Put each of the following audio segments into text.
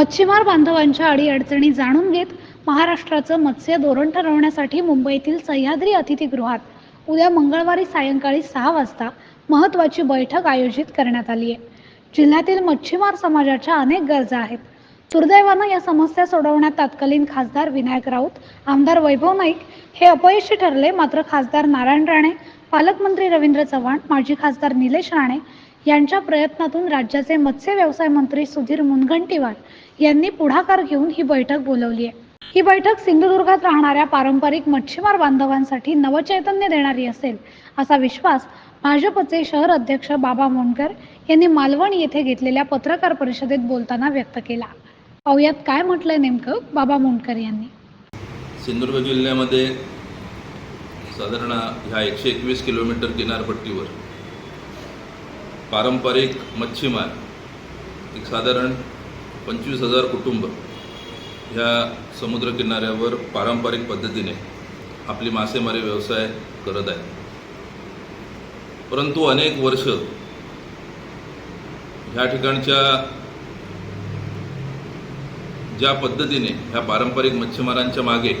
मच्छीमार बांधवांच्या अडीअडचणी जाणून घेत महाराष्ट्राचं मत्स्य धोरण ठरवण्यासाठी मुंबईतील सह्याद्री अतिथीगृहात उद्या मंगळवारी सायंकाळी सहा वाजता महत्त्वाची बैठक आयोजित करण्यात आली आहे. जिल्ह्यातील मच्छीमार समाजाच्या अनेक गरजा आहेत. दुर्दैवानं या समस्या सोडवण्यात तत्कालीन खासदार विनायक राऊत आमदार वैभव नाईक हे अपयशी ठरले. मात्र खासदार नारायण राणे पालकमंत्री रवींद्र चव्हाण माजी खासदार निलेश राणे यांच्या प्रयत्नातून राज्याचे मत्स्य व्यवसाय मंत्री सुधीर मुनगंटीवार यांनी पुढाकार घेऊन ही बैठक बोलवली आहे. ही बैठक सिंधुदुर्गात राहणाऱ्या पारंपरिक मच्छीमार बांधवांसाठी नवचैतन्य देणारी असेल असा विश्वास भाजपचे शहर अध्यक्ष बाबा मोंडकर यांनी मालवण येथे घेतलेल्या पत्रकार परिषदेत बोलताना व्यक्त केला. पाहुयात काय म्हटलंय नेमकं बाबा मोंडकर यांनी. सिंधुदुर्ग जिल्ह्यामध्ये साधारण ह्या एकशे एकवीस किलोमीटर किनारपट्टीवर पारंपरिक मच्छीमार एक साधारण पंचवीस हजार कुटुंब ह्या समुद्रकिनाऱ्यावर पारंपरिक पद्धतीने आपली मासेमारी व्यवसाय करत आहेत. परंतु अनेक वर्ष ह्या ठिकाणच्या ज्या पद्धतीने ह्या पारंपरिक मच्छीमारांच्या मागे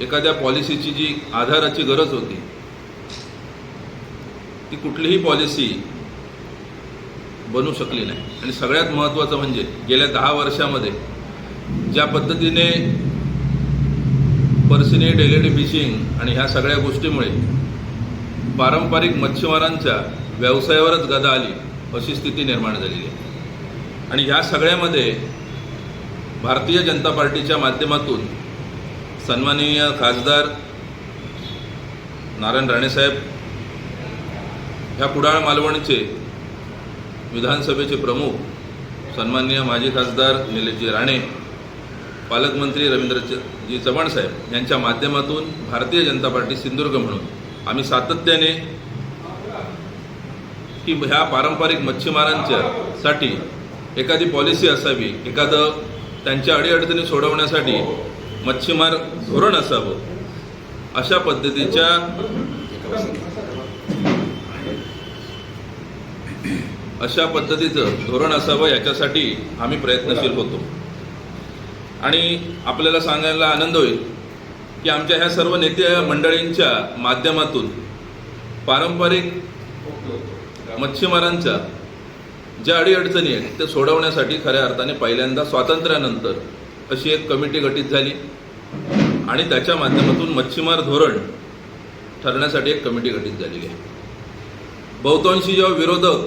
एखाद्या पॉलिसीची जी आधाराची गरज होती ती कुठलीही पॉलिसी बनू शकली नाही. आणि सगळ्यात महत्त्वाचं म्हणजे गेल्या दहा वर्षामध्ये ज्या पद्धतीने पर्सिनी डेलेडी फिशिंग आणि ह्या सगळ्या गोष्टीमुळे पारंपरिक मच्छीमारांच्या व्यवसायावरच गदा आली अशी स्थिती निर्माण झालेली आहे. आणि ह्या सगळ्यामध्ये भारतीय जनता पार्टीच्या माध्यमातून सन्माननीय खासदार नारायण राणेसाहेब ह्या कुडाळ मालवणचे विधानसभेचे प्रमुख सन्माननीय माजी खासदार निलेशजी राणे पालकमंत्री रवींद्रजी चव्हाण साहेब यांच्या माध्यमातून भारतीय जनता पार्टी सिंधुदुर्ग म्हणून आम्ही सातत्याने की ह्या पारंपरिक मच्छीमारांच्या साठी एखादी पॉलिसी असावी एखादं त्यांच्या अडीअडचणी सोडवण्यासाठी मच्छीमार धोरण असावं अशा पद्धतीच्या अशा पद्धतीचं धोरण असावं याच्यासाठी आम्ही प्रयत्नशील होतो. आणि आपल्याला सांगायला आनंद होईल की आमच्या ह्या सर्व नेते मंडळींच्या माध्यमातून पारंपरिक मच्छीमारांच्या ज्या अडीअडचणी आहेत त्या सोडवण्यासाठी खऱ्या अर्थाने पहिल्यांदा स्वातंत्र्यानंतर अशी एक कमिटी गठीत झाली आणि त्याच्या माध्यमातून मच्छीमार धोरण ठरण्यासाठी एक कमिटी गठीत झालेली आहे. बहुतांशी जेव्हा विरोधक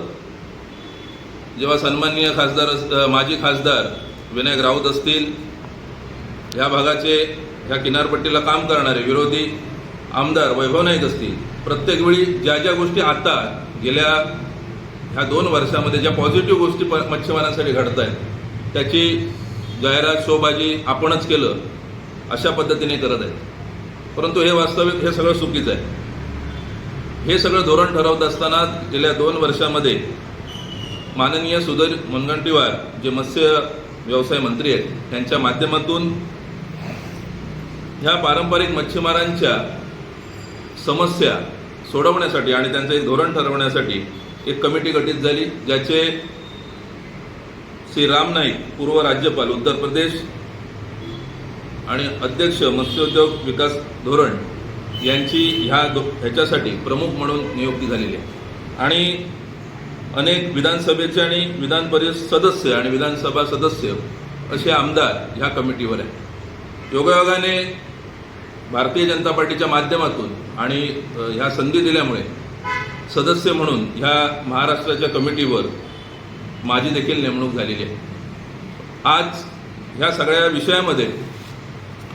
जेव्हा सन्माननीय खासदार अस- माजी खासदार विनायक राऊत असतील ह्या भागाचे ह्या किनारपट्टीला काम करणारे विरोधी आमदार वैभव नाईक असतील प्रत्येक वेळी ज्या ज्या गोष्टी आता गेल्या ह्या दोन वर्षामध्ये ज्या पॉझिटिव्ह गोष्टी प- मच्छीमारांसाठी घडत आहेत त्याची जाहिरात शोबाजी आपणच केलं अशा पद्धतीने करत आहेत. परंतु हे वास्तविक हे सगळं चुकीचं आहे. हे सगळं धोरण ठरवत असताना गेल्या दोन वर्षामध्ये माननीय सुधीर मुनगंटीवार जे मत्स्य व्यवसाय मंत्री आहेत त्यांच्या माध्यमातून ह्या पारंपरिक मच्छीमारांच्या समस्या सोडवण्यासाठी आणि त्यांचं एक धोरण ठरवण्यासाठी एक कमिटी गठीत झाली ज्याचे श्री राम नाईक पूर्व राज्यपाल उत्तर प्रदेश आणि अध्यक्ष मत्स्योद्योग विकास धोरण यांची ह्या ह्याच्यासाठी प्रमुख म्हणून नियुक्ती झालेली आहे. आणि अनेक विधानसभेचे आणि विधान परिषद सदस्य आणि विधानसभा सदस्य असे आमदार ह्या कमिटीवर आहे योगायोगाने भारतीय जनता पार्टीच्या माध्यमातून आणि ह्या संधी दिल्यामुळे सदस्य म्हणून ह्या महाराष्ट्राच्या कमिटीवर माझी देखील नेमणूक झालेली आहे. आज ह्या सगळ्या विषयामध्ये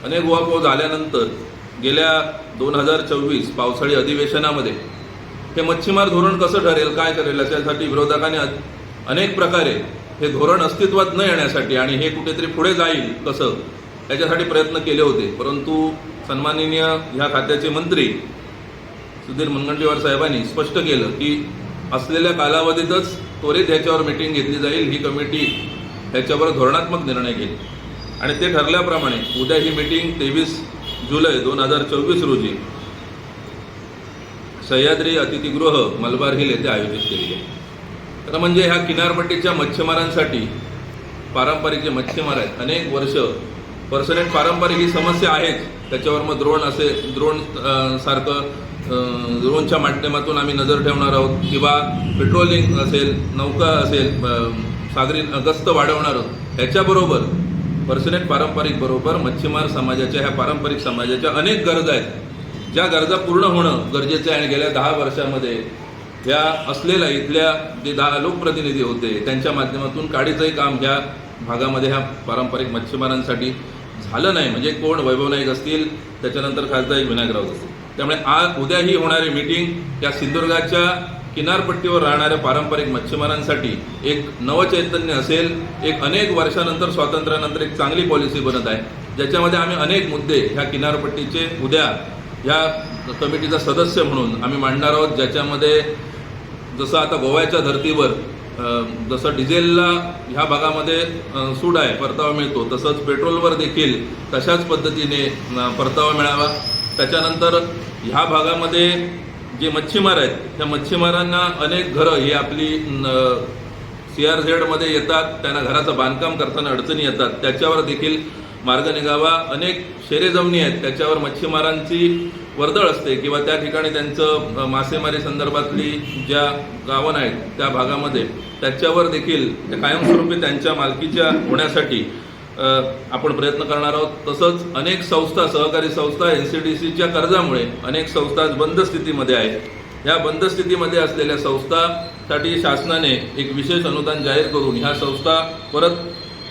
अनेक उहापोह झाल्यानंतर गेल्या दोन हजार चोवीस पावसाळी अधिवेशनामध्ये हे मच्छीमार धोरण कसं ठरेल काय करेल याच्यासाठी विरोधकांनी अनेक प्रकारे हे धोरण अस्तित्वात न येण्यासाठी आणि हे कुठेतरी पुढे जाईल कसं याच्यासाठी प्रयत्न केले होते. परंतु सन्माननीय ह्या खात्याचे मंत्री सुधीर मुनगंटीवार साहेबांनी स्पष्ट केलं की असलेल्या कालावधीतच त्वरित ह्याच्यावर मिटिंग घेतली जाईल ही कमिटी ह्याच्यावर धोरणात्मक निर्णय घेईल. आणि ते ठरल्याप्रमाणे उद्या ही मिटिंग तेवीस जुलै दोन हजार चोवीस रोजी सह्याद्री अतिथीगृह मलबार हिल येथे आयोजित केलेली आहे. तर म्हणजे ह्या किनारपट्टीच्या मच्छीमारांसाठी पारंपरिक जे मच्छीमार आहेत. अनेक वर्ष पर्सनेट पारंपरिक ही समस्या आहेच. त्याच्यावर मग द्रोण असे द्रोण सारखं द्रोणच्या माध्यमातून आम्ही नजर ठेवणार आहोत. किंवा पेट्रोलिंग असेल नौका असेल सागरी गस्त वाढवणार आहोत. ह्याच्याबरोबर पर्सनेट पारंपरिक बरोबर मच्छीमार समाजाच्या ह्या पारंपरिक समाजाच्या अनेक गरजा आहेत. ज्या गरजा पूर्ण होणं गरजेचं आहे आणि गेल्या दहा वर्षामध्ये ह्या असलेल्या इथल्या जे दहा लोकप्रतिनिधी होते त्यांच्या माध्यमातून काडीचंही काम ह्या भागामध्ये ह्या पारंपरिक मच्छीमारांसाठी झालं नाही. म्हणजे कोण वैभव नाईक असतील त्याच्यानंतर खासदार एक असतील. त्यामुळे आज उद्याही होणारी मीटिंग या सिंधुदुर्गाच्या किनारपट्टीवर राहणाऱ्या पारंपरिक मच्छीमारांसाठी एक नवचैतन्य असेल. एक अनेक वर्षानंतर स्वातंत्र्यानंतर एक चांगली पॉलिसी बनत आहे. ज्याच्यामध्ये आम्ही अनेक मुद्दे ह्या किनारपट्टीचे उद्या ह्या कमिटीचा सदस्य म्हणून आम्ही मांडणार आहोत ज्याच्यामध्ये जसं आता गोव्याच्या धर्तीवर जसं डिझेलला ह्या भागामध्ये सूड आहे परतावा मिळतो तसंच पेट्रोलवर देखील तशाच पद्धतीने परतावा मिळावा. त्याच्यानंतर ह्या भागामध्ये जे मच्छीमार आहेत त्या मच्छीमारांना अनेक घरं ही आपली सी आर झेडमध्ये येतात त्यांना घराचं बांधकाम करताना अडचणी येतात. त्याच्यावर देखील मार्ग निघावा. अनेक शेरे जमिनी आहेत. त्याच्यावर मच्छीमारांची वर्दळ असते किंवा त्या ठिकाणी त्यांचं मासेमारी संदर्भातली ज्या गावं आहेत त्या भागामध्ये त्याच्यावर देखील कायमस्वरूपी त्यांच्या मालकीच्या होण्यासाठी आपण प्रयत्न करणार आहोत. तसंच अनेक संस्था सहकारी संस्था एन सी डी सीच्या कर्जामुळे अनेक संस्था बंद स्थितीमध्ये आहेत. या बंद स्थितीमध्ये असलेल्या संस्थासाठी शासनाने एक विशेष अनुदान जाहीर करून ह्या संस्था परत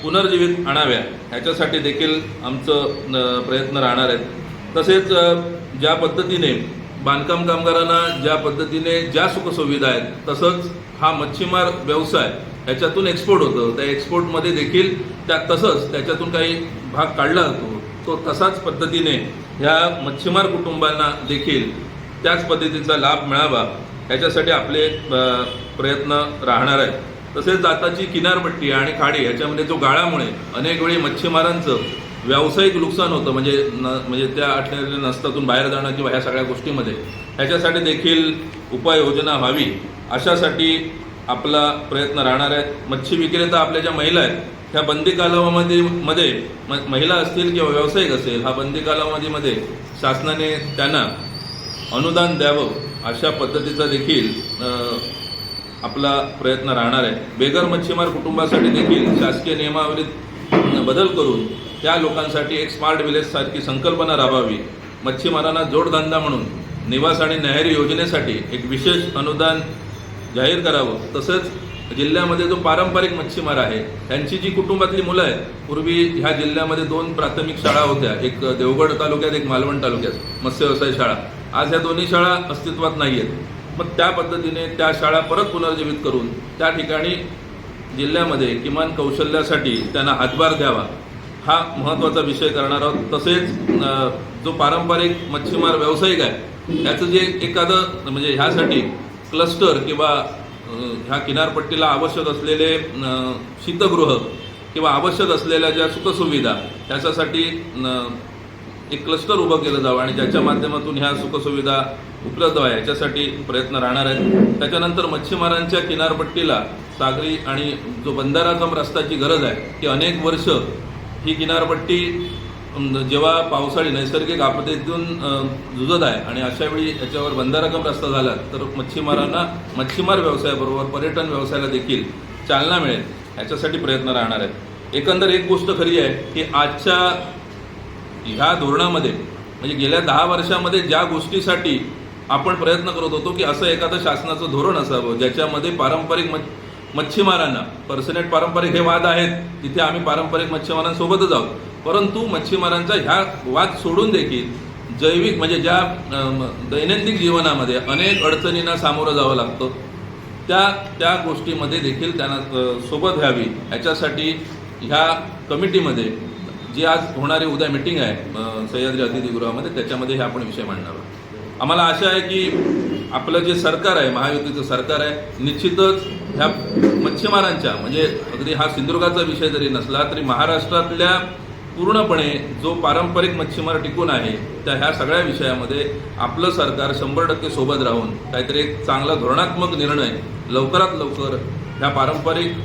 पुनर्जीवित आणाव्या. ह्याच्यासाठी देखील आमचं प्रयत्न राहणार आहेत. तसेच ज्या पद्धतीने बांधकाम कामगारांना ज्या पद्धतीने ज्या सुखसुविधा आहेत तसंच हा मच्छीमार व्यवसाय ह्याच्यातून एक्सपोर्ट होतं. त्या एक्सपोर्टमध्ये देखील त्या तसंच त्याच्यातून काही भाग काढला जातो. तो तसाच पद्धतीने ह्या मच्छीमार कुटुंबांना देखील त्याच पद्धतीचा लाभ मिळावा ह्याच्यासाठी आपले प्रयत्न राहणार आहेत. तसेच जाताची किनारपट्टी आणि खाडी याच्यामध्ये जो गाळामुळे अनेक वेळी मच्छीमारांचं व्यावसायिक नुकसान होतं म्हणजे न म्हणजे त्या अटलेल्या नसतातून बाहेर जाणं किंवा ह्या सगळ्या गोष्टीमध्ये ह्याच्यासाठी देखील उपाययोजना व्हावी अशासाठी आपला प्रयत्न राहणार आहे मच्छी विक्रेता आपल्या ज्या महिला आहेत ह्या बंदी कालावधीमध्ये मध्ये म- महिला असतील किंवा व्यावसायिक असेल हा बंदी कालावधीमध्ये शासनाने त्यांना अनुदान द्यावं अशा पद्धतीचा देखील आपला प्रयत्न राहणार आहे. बेगर मच्छीमार कुटुंबासाठी देखील शासकीय नियमावलीत बदल करून त्या लोकांसाठी एक स्मार्ट विलेज सारखी संकल्पना राबवावी मच्छीमारांना जोडधंदा म्हणून निवास आणि नहरी योजनेसाठी एक विशेष अनुदान जाहीर करावं. तसंच जिल्ह्यामध्ये जो पारंपरिक मच्छीमार आहे त्यांची जी कुटुंबातली मुलं आहेत पूर्वी ह्या जिल्ह्यामध्ये दोन प्राथमिक शाळा होत्या. एक देवगड तालुक्यात एक मालवण तालुक्यात मत्स्य व्यवसाय शाळा. आज ह्या दोन्ही शाळा अस्तित्वात नाही आहेत मग त्या पद्धतीने त्या शाळा परत पुनर्जीवित करून त्या ठिकाणी जिल्ह्यामध्ये किमान कौशल्यासाठी त्यांना हातभार द्यावा. हा महत्त्वाचा विषय करणार आहोत. तसेच जो पारंपरिक मच्छीमार व्यावसायिक आहे त्याचं जे एखादं म्हणजे ह्यासाठी क्लस्टर किंवा ह्या किनारपट्टीला आवश्यक असलेले शीतगृह किंवा आवश्यक असलेल्या ज्या सुखसुविधा त्याच्यासाठी एक क्लस्टर उभं केलं जावं आणि ज्याच्या माध्यमातून ह्या सुखसुविधा उपलब्ध आहे याच्यासाठी प्रयत्न राहणार आहेत. त्याच्यानंतर मच्छीमारांच्या किनारपट्टीला सागरी आणि जो बंधारा कम रस्त्याची गरज आहे की अनेक वर्ष ही किनारपट्टी जेव्हा पावसाळी नैसर्गिक आपत्तीतून झुजत आहे आणि अशावेळी याच्यावर बंधाराकम रस्ता झाला तर मच्छीमारांना मच्छीमार व्यवसायाबरोबर पर्यटन व्यवसायाला देखील चालना मिळेल याच्यासाठी प्रयत्न राहणार आहेत. एकंदर एक गोष्ट खरी आहे की आजच्या ह्या धोरणामध्ये म्हणजे गेल्या दहा वर्षामध्ये ज्या गोष्टीसाठी आपण प्रयत्न करत होतो की असं एखादं शासनाचं धोरण असावं ज्याच्यामध्ये पारंपरिक मच्छ- मच्छीमारांना पर्सनेट पारंपरिक हे वाद आहेत तिथे आम्ही पारंपरिक मच्छीमारांसोबतच आहोत. परंतु मच्छीमारांचा ह्या वाद सोडून देखील जैविक म्हणजे ज्या दैनंदिन जीवनामध्ये अनेक अडचणींना सामोरं जावं लागतं त्या त्या गोष्टीमध्ये देखील त्यांना सोबत घ्यावी. याच्यासाठी ह्या कमिटीमध्ये जी आज होणारी उद्या मिटिंग आहे सह्याद्री अतिथीगृहामध्ये त्याच्यामध्ये हे आपण विषय मांडणार आहोत. आम्हाला आशा आहे की आपलं जे सरकार आहे महायुतीचं सरकार आहे निश्चितच ह्या मच्छीमारांच्या म्हणजे अगदी हा सिंधुदुर्गाचा विषय जरी नसला तरी महाराष्ट्रातल्या पूर्णपणे जो पारंपरिक मच्छीमार टिकून आहे त्या ह्या सगळ्या विषयामध्ये आपलं सरकार शंभर टक्के सोबत राहून काहीतरी एक चांगला धोरणात्मक निर्णय लवकरात लवकर ह्या पारंपरिक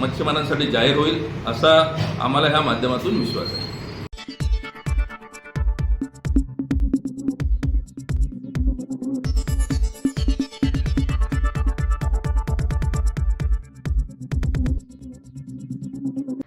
मच्छीमारांसाठी जाहीर होईल असा आम्हाला ह्या माध्यमातून विश्वास आहे.